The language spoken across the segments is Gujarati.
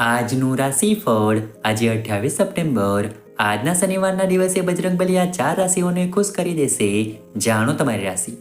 આજનું રાશિફળ આજે અઠ્યાવીસ સપ્ટેમ્બર. આજના શનિવારના દિવસે બજરંગબલી આ ચાર રાશિઓને ખુશ કરી દેશે. જાણો તમારી રાશિ.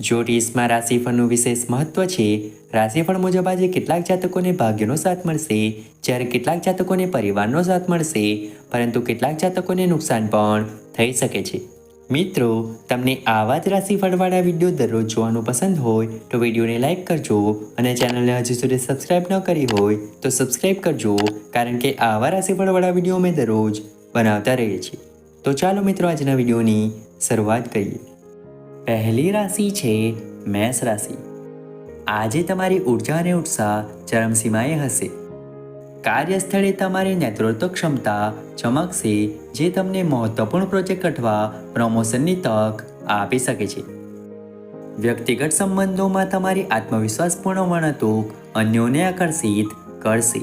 જ્યોતિષમાં રાશિફળનું વિશેષ મહત્વ છે. રાશિફળ મુજબ આજે કેટલાક જાતકોને ભાગ્યનો સાથ મળશે, જ્યારે કેટલાક જાતકોને પરિવારનો સાથ મળશે, પરંતુ કેટલાક જાતકોને નુકસાન પણ થઈ શકે છે. મિત્રો, તમને આવા જ રાશિફળવાળા વીડિયો દરરોજ જોવાનું પસંદ હોય તો વિડીયોને લાઇક કરજો અને ચેનલને હજુ સુધી સબસ્ક્રાઇબ ન કરી હોય તો સબસ્ક્રાઇબ કરજો કારણ કે આવા રાશિફળવાળા વીડિયો અમે દરરોજ બનાવતા રહીએ છીએ. તો ચાલો મિત્રો, આજના વિડીયોની શરૂઆત કરીએ. પહેલી રાશિ છે મેષ રાશિ. આજે તમારી ઊર્જા અને ઉત્સાહ ચરમસીમાએ હશે. કાર્યસ્થળે તમારી નેતૃત્વ ક્ષમતા ચમકશે જે તમને મહત્વપૂર્ણ પ્રોજેક્ટ અથવા પ્રમોશનની તક આપી શકે છે. વ્યક્તિગત સંબંધોમાં તમારી આત્મવિશ્વાસપૂર્ણ વર્ણતુક અન્યોને આકર્ષિત કરશે.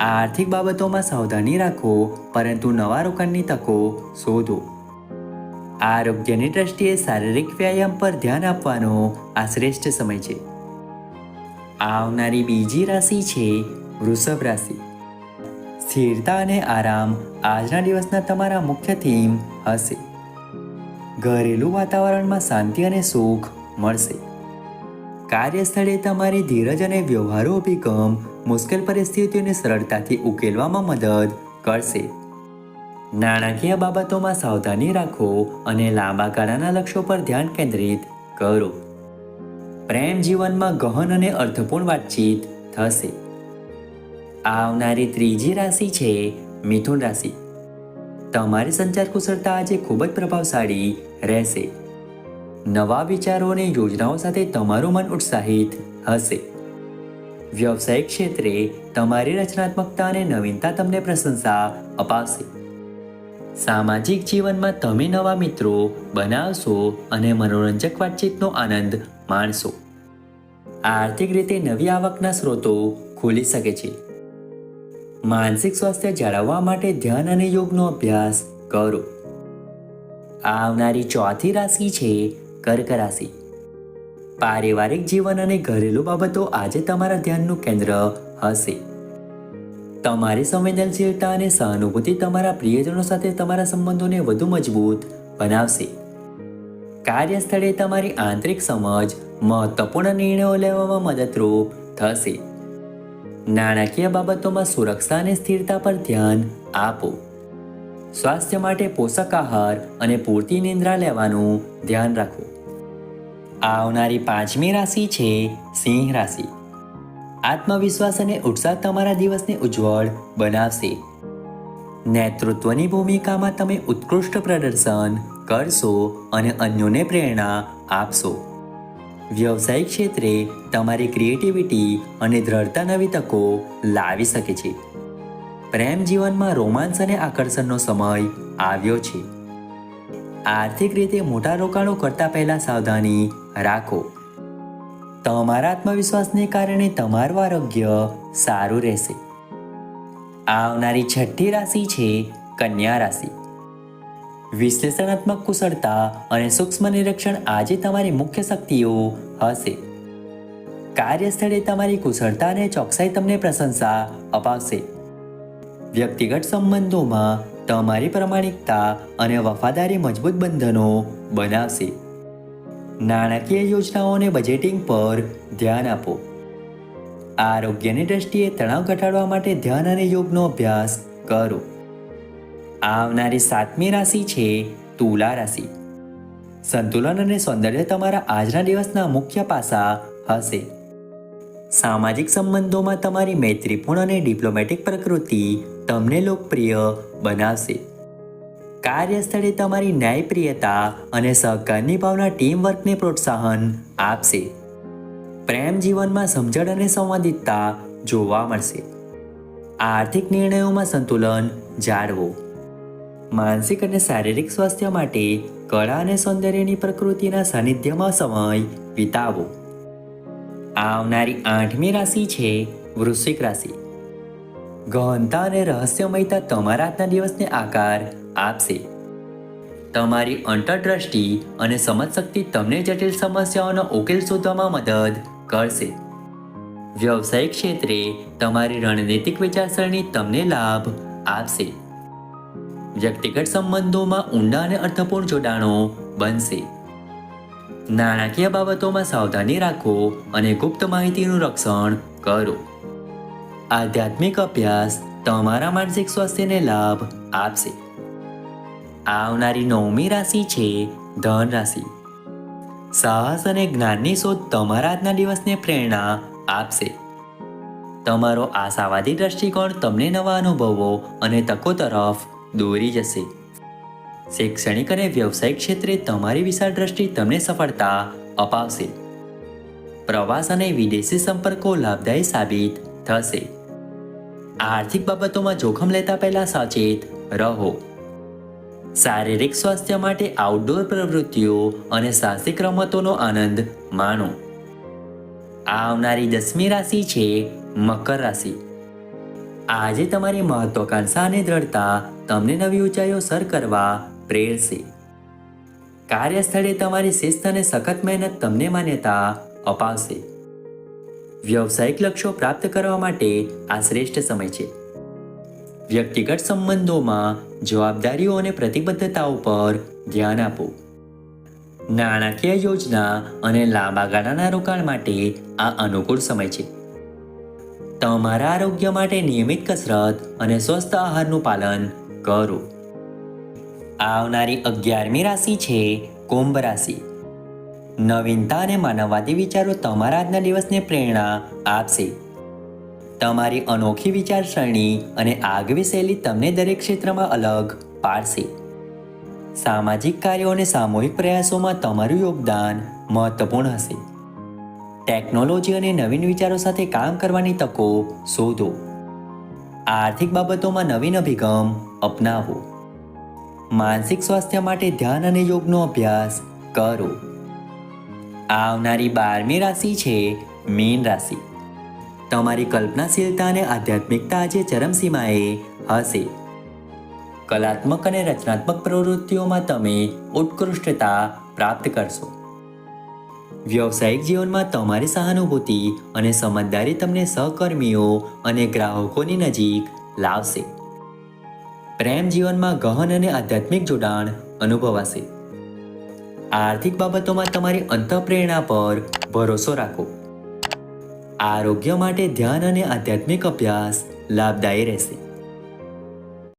આર્થિક બાબતોમાં સાવધાની રાખો, પરંતુ નવા રોકાણની તકો શોધો. આરોગ્યની દ્રષ્ટિએ શારીરિક વ્યાયામ પર ધ્યાન આપવાનો આ શ્રેષ્ઠ સમય છે. આવનારી બીજી રાશિ છે વૃષભ રાશિ. સ્થિરતા અને આરામ આજના દિવસના તમારા મુખ્ય થીમ હશે. ઘરેલું વાતાવરણમાં શાંતિ અને સુખ મળશે. કાર્યસ્થળે તમારી ધીરજ અને વ્યવહારો અભિગમ મુશ્કેલ પરિસ્થિતિઓને સરળતાથી ઉકેલવામાં મદદ કરશે. નાણાકીય બાબતોમાં સાવધાની રાખો અને લાંબા ગાળાના લક્ષ્યો પર ધ્યાન કેન્દ્રિત કરો. પ્રેમ જીવનમાં ગહન અને અર્થપૂર્ણ વાતચીત થશે. આવનારી ત્રીજી રાશિ છે મિથુન રાશિ. તમારી સંચાર કુશળતા આજે ખૂબ જ પ્રભાવશાળી રહેશે. નવા વિચારો અને યોજનાઓ સાથે તમારું મન ઉત્સાહિત હશે. વ્યવસાયિક ક્ષેત્રે તમારી રચનાત્મકતા અને નવીનતા તમને પ્રશંસા અપાવશે સામાજિક જીવનમાં તમે નવા મિત્રો બનાવશો અને મનોરંજક વાતચીતનો આનંદ માણશો. આર્થિક રીતે નવી આવકના સ્ત્રોતો ખુલી શકે છે. માનસિક સ્વાસ્થ્ય જાળવવા માટે ધ્યાન અને યોગનો અભ્યાસ કરો. આવનારી ચોથી રાશિ છે કર્ક રાશિ. પારિવારિક જીવન અને ઘરેલું બાબતો આજે તમારા ધ્યાનનું કેન્દ્ર હશે. તમારી સંવેદનશીલતા અને સહાનુભૂતિ તમારા પ્રિયજનો સાથે તમારા સંબંધોને વધુ મજબૂત બનાવશે. કાર્યસ્થળે તમારી આંતરિક સમજ, મહત્વપૂર્ણ નિર્ણયો લેવામાં મદદરૂપ થશે. નાણાકીય બાબતોમાં સુરક્ષા અને સ્થિરતા પર ધ્યાન આપો. સ્વાસ્થ્ય માટે પોષક આહાર અને પૂરતી નિંદ્રા લેવાનું ધ્યાન રાખો. આવનારી પાંચમી રાશિ છે સિંહ રાશિ. આત્મવિશ્વાસ અને ઉત્સાહ તમારા દિવસને ઉજ્જવળ બનાવશે. નેતૃત્વની ભૂમિકામાં તમે ઉત્કૃષ્ટ પ્રદર્શન કરશો અને અન્યોને પ્રેરણા આપશો. વ્યવસાયિક ક્ષેત્રે તમારી ક્રિએટિવિટી અને દ્રઢતા નવી તકો લાવી શકે છે. પ્રેમ જીવનમાં રોમાંસ અને આકર્ષણનો સમય આવ્યો છે. આર્થિક રીતે મોટા રોકાણો કરતા પહેલા સાવધાની રાખો. તમારા આત્મવિશ્વાસને કારણે તમારું આરોગ્ય સારું રહેશે. આવનારી છઠ્ઠી રાશિ છે કન્યા રાશિ. વિશ્લેષણાત્મક કુશળતા અને સૂક્ષ્મ નિરીક્ષણ આજે તમારી મુખ્ય શક્તિઓ હશે. કાર્યસ્થળે તમારી કુશળતા અને ચોકસાઈ તમને પ્રશંસા અપાવશે. વ્યક્તિગત સંબંધોમાં તમારી પ્રમાણિકતા અને વફાદારી મજબૂત બંધનો બનાવશે. નાણાકીય યોજનાઓ અને બજેટિંગ પર ધ્યાન આપો. આરોગ્યની દ્રષ્ટિએ તણાવ ઘટાડવા માટે ધ્યાન અને યોગનો અભ્યાસ કરો. આવનારી સાતમી રાશિ છે તુલા રાશિ. સંતુલન અને સૌંદર્ય તમારા આજના દિવસના મુખ્ય પાસા હશે. સામાજિક સંબંધોમાં તમારી મૈત્રીપૂર્ણ અને ડિપ્લોમેટિક પ્રકૃતિ તમને લોકપ્રિય બનાવશે. કાર્યસ્થળે તમારી ન્યાયપ્રિયતા અને સહકારની ભાવના ટીમ વર્કને પ્રોત્સાહન આપશે. પ્રેમ જીવનમાં સમજણ અને સંવાદિતતા જોવા મળશે. આર્થિક નિર્ણયોમાં સંતુલન જાળવો. માનસિક અને શારીરિક સ્વાસ્થ્ય માટે કળા અને સૌંદર્યની પ્રકૃતિના સાનિધ્યમાં સમય વિતાવો. આવનારી આઠમી રાશિ છે વૃશ્ચિક રાશિ. ગહનતા અને રહસ્યમયતા તમારા આજના દિવસને આકાર આપશે. તમારી અંતરદ્રષ્ટિ અને સમજશક્તિ તમને જટિલ સમસ્યાઓનો ઉકેલ શોધવામાં મદદ કરશે. વ્યવસાયિક ક્ષેત્રે તમારી રણનીતિક વિચારસરણી તમને લાભ આપશે. વ્યક્તિગત સંબંધોમાં ઊંડા અને અર્થપૂર્ણ જોડાણો બનશે. નાણાકીય બાબતોમાં સાવધાની રાખો અને ગુપ્ત માહિતીનું રક્ષણ કરો. આધ્યાત્મિક અભ્યાસ તમારા માનસિક સ્વાસ્થ્યને લાભ આપશે. આવનારી નવમી રાશિ છે ધન રાશિ સાહસ અને જ્ઞાનની શોધ તમારા આજના દિવસને પ્રેરણા આપશે. તમારો આશાવાદી દ્રષ્ટિકોણ તમને નવા અનુભવો અને તકો તરફ દોરી જશે. શૈક્ષણિક અને વ્યવસાયિક ક્ષેત્રે તમારી વિશાળ દ્રષ્ટિ તમને સફળતા અપાવશે. પ્રવાસ અને વિદેશી સંપર્કો લાભદાયી સાબિત થશે. આર્થિક બાબતોમાં જોખમ લેતા પહેલા સાચેત રહો. શારીરિક સ્વાસ્થ્ય માટે આઉટડોર પ્રવૃત્તિઓ અને સાહસિક રમતોનો આનંદ માણો. આવનારી દસમી રાશિ છે મકર રાશિ. આજે તમારી મહત્વાકાંક્ષા અને દ્રઢતા તમને નવી ઊંચાઈઓ સર કરવા પ્રેરશે. કાર્યસ્થળે તમારી શિસ્ત અને સખત મહેનત તમને માન્યતા અપાવશે. વ્યવસાયિક લક્ષ્યો પ્રાપ્ત કરવા માટે આ શ્રેષ્ઠ સમય છે. વ્યક્તિગત સંબંધોમાં જવાબદારીઓ અને પ્રતિબદ્ધતાઓ પર ધ્યાન આપો. નાણાકીય યોજના અને લાંબા ગાળાના રોકાણ માટે આ અનુકૂળ સમય છે. તમારા આરોગ્ય માટે નિયમિત કસરત અને સ્વસ્થ આહારનું પાલન કરો. આવનારી અગિયારમી રાશિ છે કુંભ રાશિ. નવીનતા અને માનવવાદી વિચારો તમારા આજના દિવસને પ્રેરણા આપશે. તમારી અનોખી વિચારસરણી અને આગવી શૈલી તમને દરેક ક્ષેત્રમાં અલગ પાડશે. સામાજિક કાર્યો અને સામૂહિક પ્રયાસોમાં તમારું યોગદાન મહત્વપૂર્ણ હશે. ટેકનોલોજી અને નવીન વિચારો સાથે કામ કરવાની તકો શોધો. આર્થિક બાબતોમાં નવીન અભિગમ અપનાવો. માનસિક સ્વાસ્થ્ય માટે ધ્યાન અને યોગનો અભ્યાસ કરો. આવનારી બારમી રાશિ છે મીન રાશિ. તમારી કલ્પનાશીલતા અને આધ્યાત્મિકતા આજે ચરમસીમાએ હશે. કલાત્મક અને રચનાત્મક પ્રવૃત્તિઓમાં તમે ઉત્કૃષ્ટતા પ્રાપ્ત કરશો. વ્યવસાયિક જીવનમાં તમારી સહાનુભૂતિ અને સમજદારી તમને સહકર્મીઓ અને ગ્રાહકોની નજીક લાવશે. પ્રેમ જીવનમાં ગહન અને આધ્યાત્મિક જોડાણ અનુભવાશે. આર્થિક બાબતોમાં તમારી અંતઃપ્રેરણા પર ભરોસો રાખો. આરોગ્ય માટે ધ્યાન અને આધ્યાત્મિક અભ્યાસ લાભદાયી રહેશે.